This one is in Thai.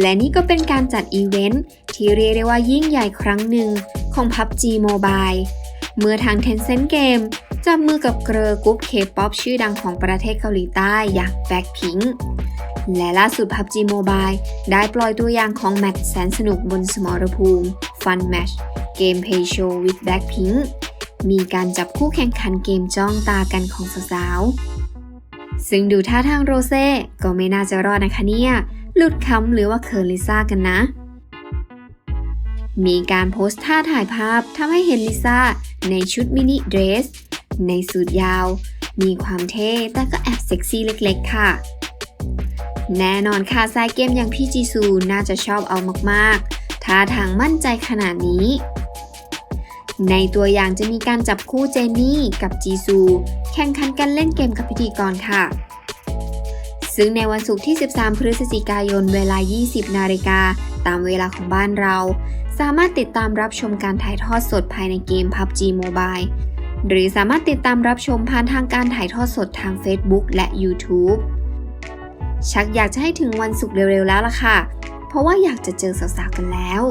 และนี่ก็เป็นการจัดอีเวนท์ที่เรียกได้ว่ายิ่งใหญ่ครั้งหนึ่งของ PUBG Mobile เมื่อทาง Tencent Game จับมือกับเกรอกรุ๊ป K-POP ชื่อดังของประเทศเกาหลีใต้อย่าง Blackpink และล่าสุด PUBG Mobile ได้ปล่อยตัวอย่างของแมตช์แสนสนุกบนสมรภูมิ Fun Match Gameplay Show with Blackpink มีการจับคู่แข่งขันเกมจ้องตากันของสาวๆซึ่งดูท่าทางโรเซ่ก็ไม่น่าจะรอดนะคะเนี่ย หลุดคำหรือว่าเคิร์ลิซ่ากันนะ มีการโพสต์ท่าถ่ายภาพทำให้เห็นลิซ่าในชุดมินิเดรส ในสูทยาว มีความเท่แต่ก็แอบเซ็กซี่เล็กๆ ค่ะ แน่นอนค่ะสายเกมอย่างพี่จีซูน่าจะชอบเอามากๆท่าทางมั่นใจขนาดนี้ ในตัวอย่างจะมีการจับคู่เจนนี่กับจีซู แข่งขันกันเล่นเกมกับพิธีกรค่ะ ซึ่งในวันศุกร์ที่ 13 พฤศจิกายนเวลา 20 นาฬิกา ตามเวลาของบ้านเรา สามารถติดตามรับชมการถ่ายทอดสดภายในเกม PUBG Mobile หรือสามารถติดตามรับชมผ่านทางการถ่ายทอดสดทาง Facebook และ YouTube ชักอยากจะให้ถึงวันศุกร์เร็วๆแล้วล่ะค่ะ เพราะว่าอยากจะเจอสาวๆกันแล้ว